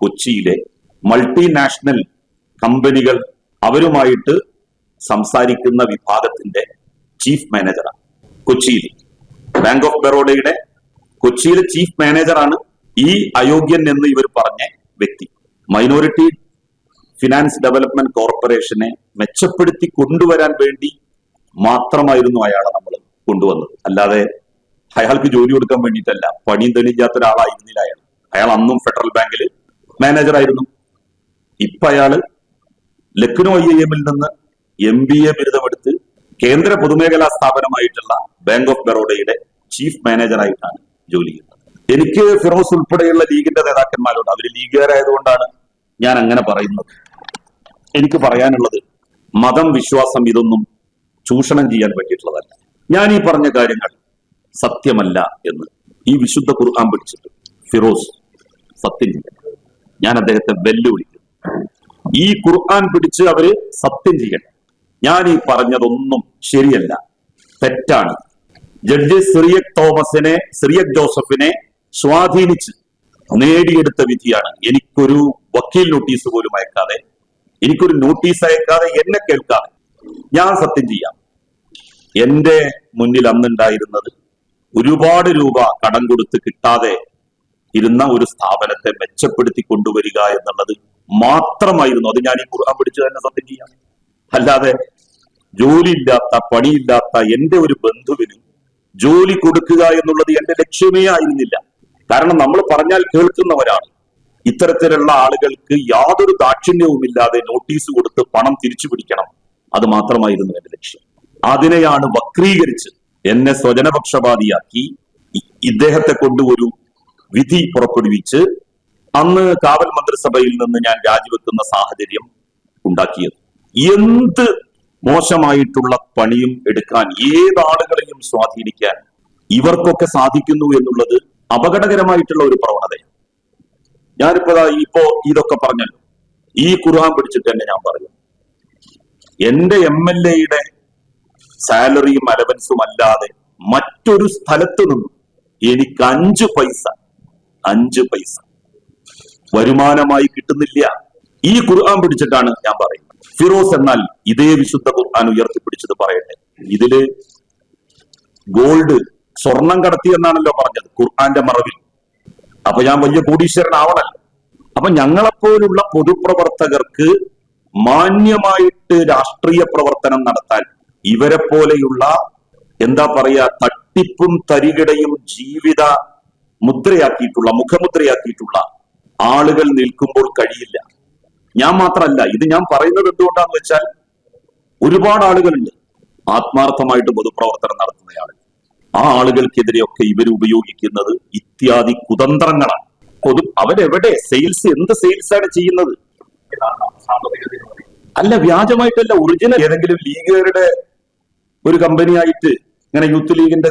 കൊച്ചിയിലെ മൾട്ടിനാഷണൽ കമ്പനികൾ അവരുമായിട്ട് സംസാരിക്കുന്ന വിഭാഗത്തിന്റെ ചീഫ് മാനേജറാണ് കൊച്ചിയിൽ. ബാങ്ക് ഓഫ് ബറോഡയുടെ കൊച്ചിയിലെ ചീഫ് മാനേജറാണ് ഈ അയോഗ്യൻ എന്ന് ഇവർ പറഞ്ഞ വ്യക്തി. മൈനോറിറ്റി ഫിനാൻസ് ഡെവലപ്മെന്റ് കോർപ്പറേഷനെ മെച്ചപ്പെടുത്തി കൊണ്ടുവരാൻ വേണ്ടി മാത്രമായിരുന്നു അയാളെ നമ്മൾ കൊണ്ടുവന്നത്. അല്ലാതെ അയാൾക്ക് ജോലി കൊടുക്കാൻ വേണ്ടിയിട്ടല്ല പണിയും തെളിയിക്കാത്ത ഒരാളായിരുന്നില്ല അയാൾ. അയാൾ അന്നും ഫെഡറൽ ബാങ്കിൽ മാനേജറായിരുന്നു ഇപ്പൊ അയാൾ ലക്നോ ഐ എമ്മിൽ നിന്ന് എം ബി എ ബിരുദമെടുത്ത് കേന്ദ്ര പൊതുമേഖലാ സ്ഥാപനമായിട്ടുള്ള ബാങ്ക് ഓഫ് ബറോഡയുടെ ചീഫ് മാനേജറായിട്ടാണ് ജോലി ചെയ്യുന്നത്. എനിക്ക് ഫിറോസ് ഉൾപ്പെടെയുള്ള ലീഗിന്റെ നേതാക്കന്മാരോട് അവർ ലീഗുകാരായതുകൊണ്ടാണ് ഞാൻ അങ്ങനെ പറയുന്നത്. എനിക്ക് പറയാനുള്ളത് മതം വിശ്വാസം ഇതൊന്നും ചൂഷണം ചെയ്യാൻ പറ്റിയിട്ടുള്ളതല്ല. ഞാൻ ഈ പറഞ്ഞ കാര്യങ്ങൾ സത്യമല്ല എന്ന് ഈ വിശുദ്ധ ഖുർആൻ പിടിച്ചിട്ട് ഫിറോസ് സത്യം ഞാൻ അദ്ദേഹത്തെ വെല്ലുവിളിക്കുന്നു. ഈ ഖുർആൻ പിടിച്ച് അവർ സത്യം ചെയ്യണം ഞാൻ ഈ പറഞ്ഞതൊന്നും ശരിയല്ല. തെറ്റാണ്. ജഡ്ജി സിറിയക് തോമസിനെ സിറിയക് ജോസഫിനെ സ്വാധീനിച്ച് നേടിയെടുത്ത വിധിയാണ്. എനിക്കൊരു വക്കീൽ നോട്ടീസ് പോലും അയക്കാതെ എനിക്കൊരു നോട്ടീസ് അയക്കാതെ എന്നെ കേൾക്കാതെ ഞാൻ സത്യം ചെയ്യാം. എന്റെ മുന്നിൽ അന്നുണ്ടായിരുന്നത് ഒരുപാട് രൂപ കടം കൊടുത്ത് കിട്ടാതെ ഇരുന്ന ഒരു സ്ഥാപനത്തെ മെച്ചപ്പെടുത്തി കൊണ്ടുവരിക എന്നുള്ളത് മാത്രമായിരുന്നു. അത് ഞാൻ ഈ ഖുർആൻ പിടിച്ചു തന്നെ സത്യം ചെയ്യാം. അല്ലാതെ ജോലിയില്ലാത്ത പണിയില്ലാത്ത എന്റെ ഒരു ബന്ധുവിന് ജോലി കൊടുക്കുക എന്നുള്ളത് എന്റെ ലക്ഷ്യമേ ആയിരുന്നില്ല. കാരണം നമ്മൾ പറഞ്ഞാൽ കേൾക്കുന്നവരാണ്. ഇത്തരത്തിലുള്ള ആളുകൾക്ക് യാതൊരു ദാക്ഷിണ്യവുമില്ലാതെ നോട്ടീസ് കൊടുത്ത് പണം തിരിച്ചു പിടിക്കണം. അത് മാത്രമായിരുന്നു എന്റെ ലക്ഷ്യം. അതിനെയാണ് വക്രീകരിച്ച് എന്നെ സ്വജനപക്ഷപാതിയാക്കി ഇദ്ദേഹത്തെ കൊണ്ട് വിധി പുറപ്പെടുവിച്ച് അന്ന് കാവൽ മന്ത്രിസഭയിൽ നിന്ന് ഞാൻ രാജിവെക്കുന്ന സാഹചര്യം ഉണ്ടാക്കിയത്. എന്ത് മോശമായിട്ടുള്ള പണിയും എടുക്കാൻ ഏതാളുകളെയും സ്വാധീനിക്കാൻ ഇവർക്കൊക്കെ സാധിക്കുന്നു എന്നുള്ളത് അപകടകരമായിട്ടുള്ള ഒരു പ്രവണതയാണ്. ഞാനിപ്പോ ഇപ്പോ ഇതൊക്കെ പറഞ്ഞല്ലോ. ഈ ഖുർആൻ പിടിച്ചിട്ട് തന്നെ ഞാൻ പറയും. എന്റെ എം എൽ എയുടെ സാലറിയും അലവൻസും അല്ലാതെ മറ്റൊരു സ്ഥലത്തു നിന്നും എനിക്ക് അഞ്ച് പൈസ അഞ്ച് പൈസ. വരുമാനമായി കിട്ടുന്നില്ല. ഈ ഖുർആൻ പിടിച്ചിട്ടാണ് ഞാൻ പറയുന്നത്. ഫിറോസ് എന്നാൽ ഇതേ വിശുദ്ധ ഖുർആൻ ഉയർത്തിപ്പിടിച്ചത് പറയട്ടെ. ഇതിൽ ഗോൾഡ് സ്വർണം കടത്തി എന്നാണല്ലോ പറഞ്ഞത് ഖുർആന്റെ മറവിൽ. അപ്പൊ ഞാൻ വലിയ കോടീശ്വരനാവണല്ലോ. അപ്പൊ ഞങ്ങളെപ്പോലുള്ള പൊതുപ്രവർത്തകർക്ക് മാന്യമായിട്ട് രാഷ്ട്രീയ പ്രവർത്തനം നടത്താൻ ഇവരെ പോലെയുള്ള എന്താ പറയാ തട്ടിപ്പും തരികിടയും ജീവിത മുദ്രയാക്കിയിട്ടുള്ള മുഖമുദ്രയാക്കിയിട്ടുള്ള ആളുകൾ നിൽക്കുമ്പോൾ കഴിയില്ല. ഞാൻ മാത്രമല്ല ഇത് ഞാൻ പറയുന്നത് എന്തുകൊണ്ടാന്ന് വെച്ചാൽ ഒരുപാട് ആളുകളുണ്ട്. ആത്മാർത്ഥമായിട്ട് പൊതുപ്രവർത്തനം നടത്തുന്ന ആളുകൾ ആ ആളുകൾക്കെതിരെയൊക്കെ ഇവർ ഉപയോഗിക്കുന്നത് ഇത്യാദി കുതന്ത്രങ്ങളാണ്. പൊതു അവരെവിടെ? സെയിൽസ് എന്ത് സെയിൽസ് ആണ് ചെയ്യുന്നത്? അല്ല വ്യാജമായിട്ടല്ല ഒറിജിനൽ ഏതെങ്കിലും ലീഗുകാരുടെ ഒരു കമ്പനിയായിട്ട് ഇങ്ങനെ യൂത്ത് ലീഗിന്റെ